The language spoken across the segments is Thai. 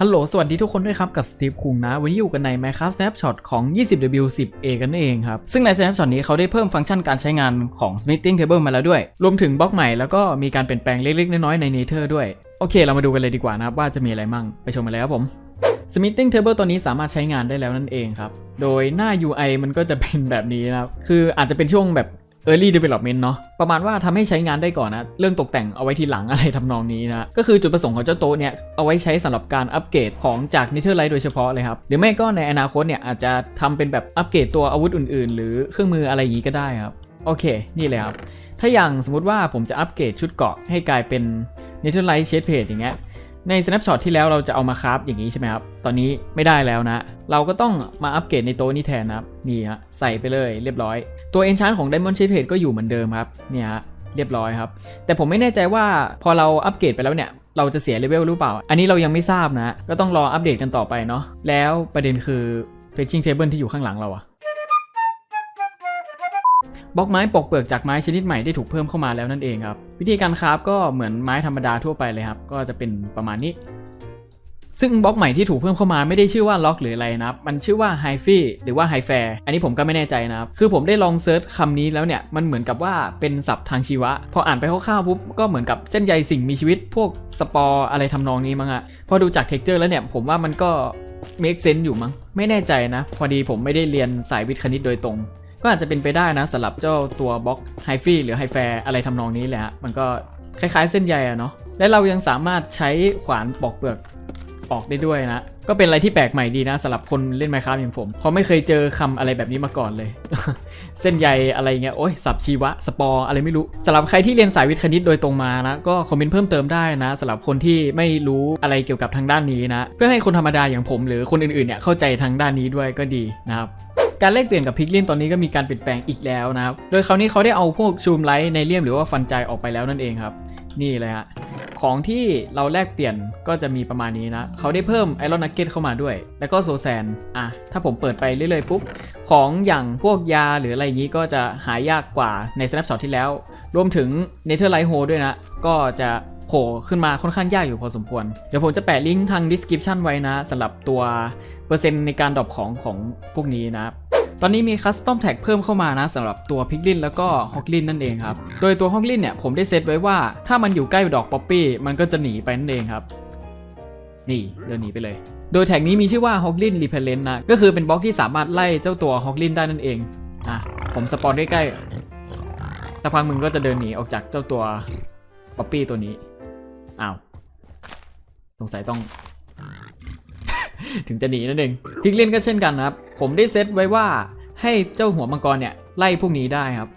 ฮัลโหล สวัสดีทุกคนด้วยครับ กับสตีฟคุงนะ วันนี้อยู่กันใน Minecraft Snapshot ของ 20W10A กันนั่นเองครับ ซึ่งใน Snapshot นี้เขาได้เพิ่มฟังก์ชันการใช้งานของ Smithing Table มาแล้วด้วย รวมถึงบล็อกใหม่แล้วก็มีการเปลี่ยนแปลงเล็กๆ น้อยๆ ใน Nether ด้วย โอเค เรามาดูกันเลยดีกว่านะครับ ว่าจะมีอะไรมั่ง ไปชมกันเลยครับผม Smithing Table ตัวนี้สามารถใช้งานได้แล้วนั่นเองครับ โดยหน้า UI มันก็จะเป็นแบบนี้นะครับ คืออาจจะเป็นช่วงแบบ Early Development เนาะประมาณว่าทำให้ใช้งานได้ก่อนนะ เรื่องตกแต่งเอาไว้ทีหลังอะไรทำนองนี้นะ ก็คือจุดประสงค์ของเจ้าโต๊ะเนี่ย เอาไว้ใช้สำหรับการอัปเกรดของจาก Netherite โดยเฉพาะเลยครับ หรือไม่ก็ในอนาคตเนี่ย อาจจะทำเป็นแบบอัปเกรดตัวอาวุธอื่น ๆ หรือเครื่องมืออะไรอย่างนี้ก็ได้ครับ โอเค นี่เลยครับ ถ้าอย่างสมมติว่าผมจะอัปเกรดชุดเกราะให้กลายเป็น Netherite Chest Plate อย่างเงี้ย ใน snapshot ที่แล้วเราจะเอามาคราฟอย่างนี้ใช่ไหมครับ ตอนนี้ไม่ได้แล้วนะ เราก็ต้องมาอัปเกรดในโต๊ะนี้แทนนะครับ นี่ฮะ ใส่ไปเลยเรียบร้อย ตัว enchant ของ diamond chest plate ก็อยู่เหมือนเดิมครับ เนี่ยฮะ เรียบร้อยครับ แต่ผมไม่แน่ใจว่าพอเราอัปเกรดไปแล้วเนี่ย เราจะเสียเลเวลหรือเปล่า อันนี้เรายังไม่ทราบนะ ก็ต้องรออัปเดตกันต่อไปเนาะ แล้วประเด็นคือ fetching table ที่อยู่ข้างหลังเราอะ บล็อกไม้ปกเปลือกจากไม้ชนิดใหม่ได้ถูกเพิ่มเข้ามาแล้วนั่นเองครับ วิธีการคราฟก็เหมือนไม้ธรรมดาทั่วไปเลยครับ ก็จะเป็นประมาณนี้ ซึ่งบล็อกใหม่ที่ถูกเพิ่มเข้ามาไม่ได้ชื่อว่าล็อกหรืออะไรนะครับ มันชื่อว่าไฮฟี่หรือว่าไฮแฟร์อันนี้ผมก็ไม่แน่ใจนะครับ คือผมได้ลองเซิร์ชคำนี้แล้วเนี่ย มันเหมือนกับว่าเป็นศัพท์ทางชีวะ พออ่านไปคร่าวๆปุ๊บก็เหมือนกับเส้นใยสิ่งมีชีวิต พวกสปอร์อะไรทำนองนี้มั้งอะพอดูจากเท็กเจอร์แล้วเนี่ยผมว่ามันก็ make sense อยู่มั้งไม่แน่ใจนะ พอดีผมไม่ได้เรียนสายวิทย์คณิตโดยตรง ก็อาจจะเป็นไปได้นะสำหรับเจ้าตัวบล็อกไฮฟี่หรือไฮแฟร์อะไรทำนองนี้แหละฮะมันก็คล้ายๆเส้นใยอะเนาะและเรายังสามารถใช้ขวานปอกเปลือกออกได้ด้วยนะ ก็เป็นอะไรที่แปลกใหม่ดีนะสำหรับคนเล่นไมค้าอย่างผม เพราะไม่เคยเจอคำอะไรแบบนี้มาก่อนเลย เส้นใยอะไรเงี้ยโอ้ยสับชีวะ สปอร์อะไรไม่รู้สำหรับใครที่เรียนสายวิทย์คณิตโดยตรงมานะ ก็คอมเมนต์เพิ่มเติมได้นะสำหรับคนที่ไม่รู้อะไรเกี่ยวกับทางด้านนี้นะ เพื่อให้คนธรรมดาอย่างผม หรือคนอื่นๆเนี่ยเข้าใจทางด้านนี้ด้วยก็ดีนะครับ การแลกเปลี่ยนกับพิกเลินตอนนี้ก็มีการเปลี่ยนแปลงอีกแล้วนะครับ โดยคราวนี้เขาได้เอาพวกชูมไลท์ในเลี่ยมหรือว่าฟันใจออกไปแล้วนั่นเองครับ นี่เลยฮะ ของที่เราแลกเปลี่ยนก็จะมีประมาณนี้นะ เขาได้เพิ่มไอรอนนักเก็ตเข้ามาด้วย แล้วก็โซแซน อะ ถ้าผมเปิดไปเรื่อยๆปุ๊บ ของอย่างพวกยาหรืออะไรอย่างนี้ก็จะหายากกว่าใน snapshot ที่แล้ว รวมถึง Netherite Hole ด้วยนะ ก็จะโผล่ขึ้นมาค่อนข้างยากอยู่พอสมควร เดี๋ยวผมจะแปะลิงก์ทาง description ไว้นะสำหรับตัวเปอร์เซ็นต์ในการดรอปของของพวกนี้นะครับ ตอนนี้มีคัสตอมแท็กเพิ่มเข้ามานะสำหรับตัวพิกลินแล้วก็ฮอกลินนั่นเองครับ โดยตัวฮอกลินเนี่ยผมได้เซตไว้ว่าถ้ามันอยู่ใกล้ดอกป๊อปปี้มันก็จะหนีไปนั่นเองครับ นี่เดินหนีไปเลย โดยแท็กนี้มีชื่อว่าฮอกลินรีเพลเลนนะ ก็คือเป็นบล็อกที่สามารถไล่เจ้าตัวฮอกลินได้นั่นเอง อะ ผมสปอนใกล้ๆสักพักมึงก็จะเดินหนีออกจากเจ้าตัวป๊อปปี้ตัวนี้ อ้าว สงสัยต้อง ถึงจะหนีนั่นเองพิกลินก็เช่นกันนะครับ ผมได้เซตไว้ว่าให้เจ้าหัวมังกรเนี่ยไล่พวกนี้ได้ครับ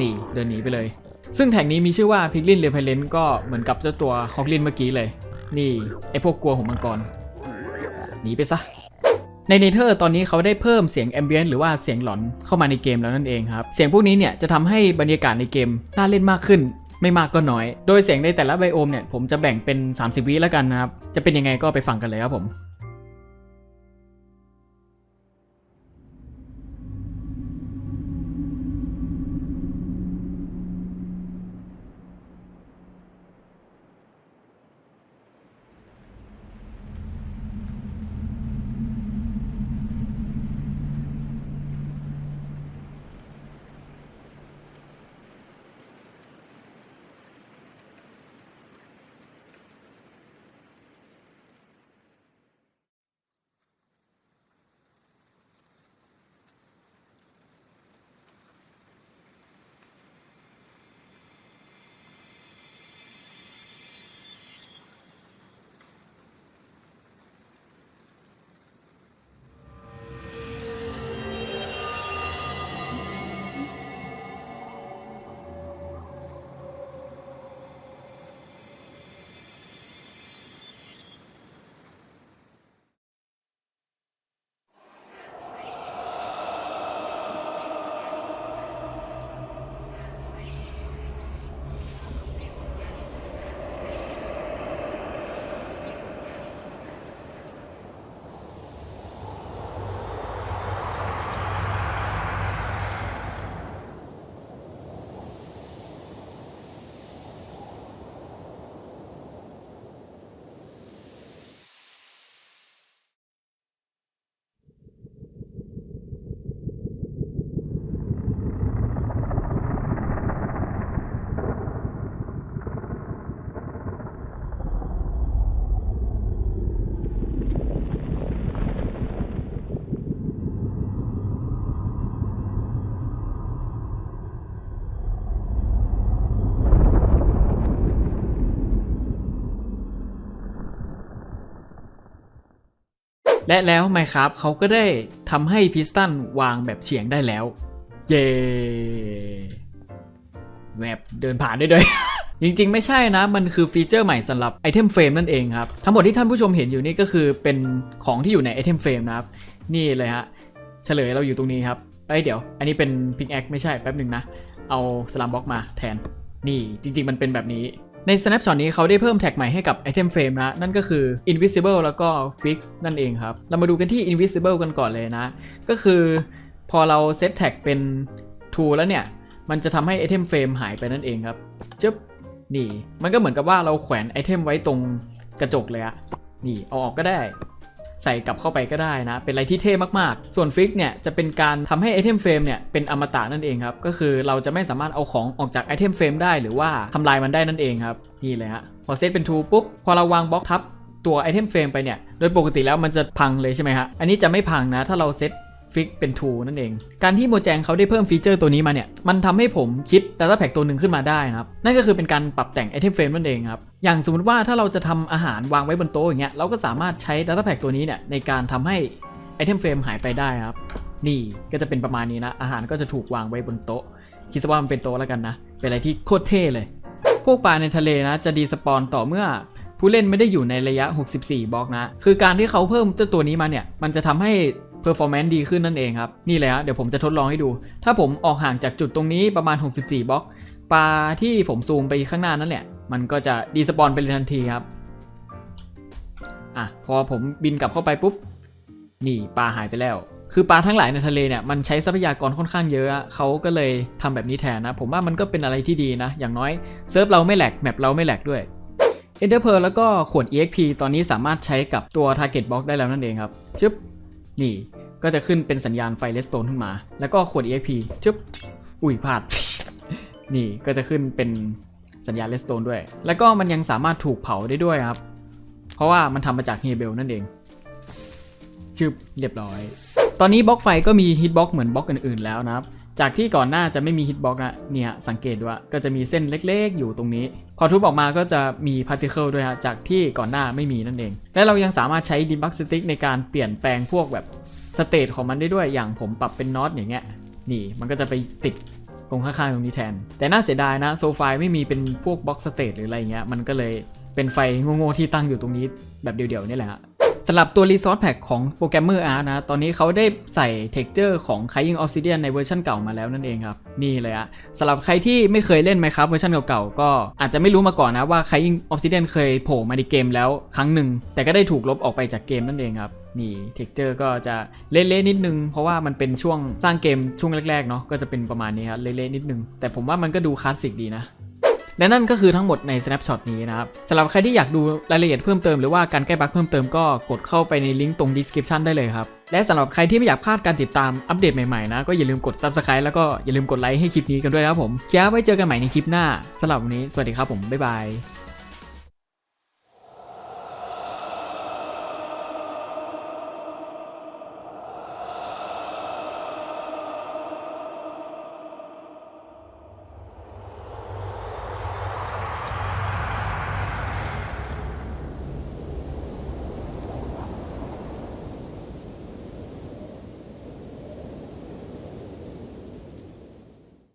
นี่เดินหนีไปเลย ซึ่งแท็กนี้มีชื่อว่าพิกลินเรเพเลนก็เหมือนกับเจ้าตัวฮอกลินเมื่อกี้เลย นี่ไอพวกกลัวหัวมังกร หนีไปซะ ในเนเธอร์ตอนนี้เขาได้เพิ่มเสียงแอมเบียนหรือว่าเสียงหลอนเข้ามาในเกมแล้วนั่นเองครับ เสียงพวกนี้เนี่ยจะทำให้บรรยากาศในเกมน่าเล่นมากขึ้นไม่มากก็น้อย โดยเสียงในแต่ละไบโอมเนี่ยผมจะแบ่งเป็น 30 วิแล้วกันนะครับ จะเป็นยังไงก็ไปฟังกันเลยครับผม และแล้ว Minecraft เขาก็ได้ทำให้พิสตันวางแบบเฉียงได้แล้ว เย้แวบเดินผ่านได้ด้วย จริงๆ ไม่ใช่นะ มันคือฟีเจอร์ใหม่สำหรับไอเทมเฟรมนั่นเองครับ ทั้งหมดที่ท่านผู้ชมเห็นอยู่นี่ก็คือเป็นของที่อยู่ในไอเทมเฟรมนะครับ นี่เลยฮะ เฉลยเราอยู่ตรงนี้ครับเอ้ยเดี๋ยว อันนี้เป็นพิกแอคไม่ใช่แป๊บหนึ่งนะ เอาสลัมบ็อกมาแทน นี่จริง ๆ มันเป็นแบบนี้ ใน snapshot นี้เขาได้เพิ่มแท็กใหม่ให้กับ item frame นะ นั่นก็คือ invisible แล้วก็ fix นั่นเองครับ เรามาดูกันที่ invisible กันก่อนเลยนะ ก็คือพอเราเซตแท็กเป็น true แล้วเนี่ย มันจะทำให้ item frame หายไปนั่นเองครับจึ๊บนี่ มันก็เหมือนกับว่าเราแขวนไอเทมไว้ตรงกระจกเลยอะนี่ เอาออกก็ได้ ใส่กลับเข้าไปก็ได้นะ เป็นอะไรที่เท่มากๆ ส่วนฟิกเนี่ยจะเป็นการทำให้ไอเทมเฟรมเนี่ยเป็นอมตะนั่นเองครับ ก็คือเราจะไม่สามารถเอาของออกจากไอเทมเฟรมได้หรือว่าทำลายมันได้นั่นเองครับ นี่เลยฮะ พอเซตเป็นทูปุ๊บ พอเราวางบล็อกทับตัวไอเทมเฟรมไปเนี่ย โดยปกติแล้วมันจะพังเลยใช่ไหมฮะ อันนี้จะไม่พังนะ ถ้าเราเซต ฟิกเป็น true นั่นเอง การที่โมแจงเขาได้เพิ่มฟีเจอร์ตัวนี้มาเนี่ย มันทำให้ผมคิด Data Pack ตัวหนึ่งขึ้นมาได้นะครับ นั่นก็คือเป็นการปรับแต่งไอเทมเฟรมนั่นเองครับ อย่างสมมติว่าถ้าเราจะทำอาหารวางไว้บนโต๊ะอย่างเงี้ย เราก็สามารถใช้ Data Pack ตัวนี้เนี่ยในการทำให้ไอเทมเฟรมหายไปได้ครับ นี่ก็จะเป็นประมาณนี้นะ อาหารก็จะถูกวางไว้บนโต๊ะ คิดซะว่ามันเป็นโต๊ะแล้วกันนะ เป็นอะไรที่โคตรเท่เลย พวกปลาในทะเลนะ จะดีสปอนต่อเมื่อผู้เล่นไม่ได้อยู่ในระยะ 64 บล็อกนะ คือการที่เขาเพิ่มเจ้าตัวนี้มาเนี่ย มันจะทำให้ performance ดีขึ้นนั่นเองครับ นี่เลยฮะเดี๋ยวผมจะทดลองให้ดู ถ้าผมออกห่างจากจุดตรงนี้ประมาณ 64บล็อกปลาที่ผมซูมไปข้างหน้านั่นแหละ มันก็จะดีสปอนไปเลยทันทีครับอะพอผมบินกลับเข้าไปปุ๊บ นี่ปลาหายไปแล้ว คือปลาทั้งหลายในทะเลเนี่ยมันใช้ทรัพยากรค่อนข้างเยอะอะเขาก็เลยทำแบบนี้แทนนะ ผมว่ามันก็เป็นอะไรที่ดีนะ อย่างน้อยเซิร์ฟเราไม่แหลกแมปเราไม่แหลกด้วย Ender Pearl แล้วก็ขวด EXP ตอนนี้สามารถใช้กับตัว Target Box ได้แล้วนั่นเองครับชึบ นี่ก็จะขึ้นเป็นสัญญาณไฟเลสโตนขึ้นมา แล้วก็ขวด EXP ชึบ อุ้ยพลาด นี่ก็จะขึ้นเป็นสัญญาณเลสโตนด้วย แล้วก็มันยังสามารถถูกเผาได้ด้วยครับ เพราะว่ามันทำมาจากเฮเบลนั่นเอง ชึบ เรียบร้อย ตอนนี้บล็อกไฟก็มีฮิตบล็อกเหมือนบล็อกอื่นๆแล้วนะครับ จากที่ก่อนหน้าจะไม่มีฮิตบล็อกนะเนี่ยสังเกตดูว่าก็จะมีเส้นเล็กๆ อยู่ตรงนี้ พอทุบออกมาก็จะมีพาร์ติเคิลด้วยฮะจากที่ก่อนหน้าไม่มีนั่นเอง และเรายังสามารถใช้ดิบักสติ๊กในการเปลี่ยนแปลงพวกแบบสเตตของมันได้ด้วยอย่างผมปรับเป็นน็อตอย่างเงี้ยนี่มันก็จะไปติดตรงข้างๆตรงนี้แทน แต่น่าเสียดายนะโซฟายไม่มีเป็นพวกบล็อกสเตตหรืออะไรเงี้ยมันก็เลยเป็นไฟโง่ๆที่ตั้งอยู่ตรงนี้แบบเดียวๆนี่แหละฮะ สำหรับตัว Resource Pack ของโปรแกรมเมอร์อาร์นะ ตอนนี้เขาได้ใส่ Texture ของ Crying Obsidian ในเวอร์ชันเก่ามาแล้วนั่นเองครับ นี่เลยอะสำหรับใครที่ไม่เคยเล่นไหมครับเวอร์ชันเก่าๆ ก็อาจจะไม่รู้มาก่อนนะว่า Crying Obsidian เคยโผล่มาในเกมแล้วครั้งหนึ่ง แต่ก็ได้ถูกลบออกไปจากเกมนั่นเองครับนี่ Texture ก็จะเละๆนิดนึง เพราะว่ามันเป็นช่วงสร้างเกมช่วงแรกๆเนาะก็จะเป็นประมาณนี้ครับเละๆนิดนึง แต่ผมว่ามันก็ดูคลาสสิกดีนะ และนั่นก็คือทั้งหมดใน snapshot นี้นะครับสำหรับใครที่อยากดูรายละเอียดเพิ่มเติมหรือว่าการแก้บั๊กเพิ่มเติมก็กดเข้าไปในลิงก์ตรง description ได้เลยครับ และสำหรับใครที่ไม่อยากพลาดการติดตามอัปเดตใหม่ๆนะก็อย่าลืมกด subscribe แล้วก็อย่าลืมกดไลค์ให้คลิปนี้กันด้วยนะครับผมเคียไว้เจอกันใหม่ในคลิปหน้าสำหรับวันนี้สวัสดีครับผมบ๊ายบาย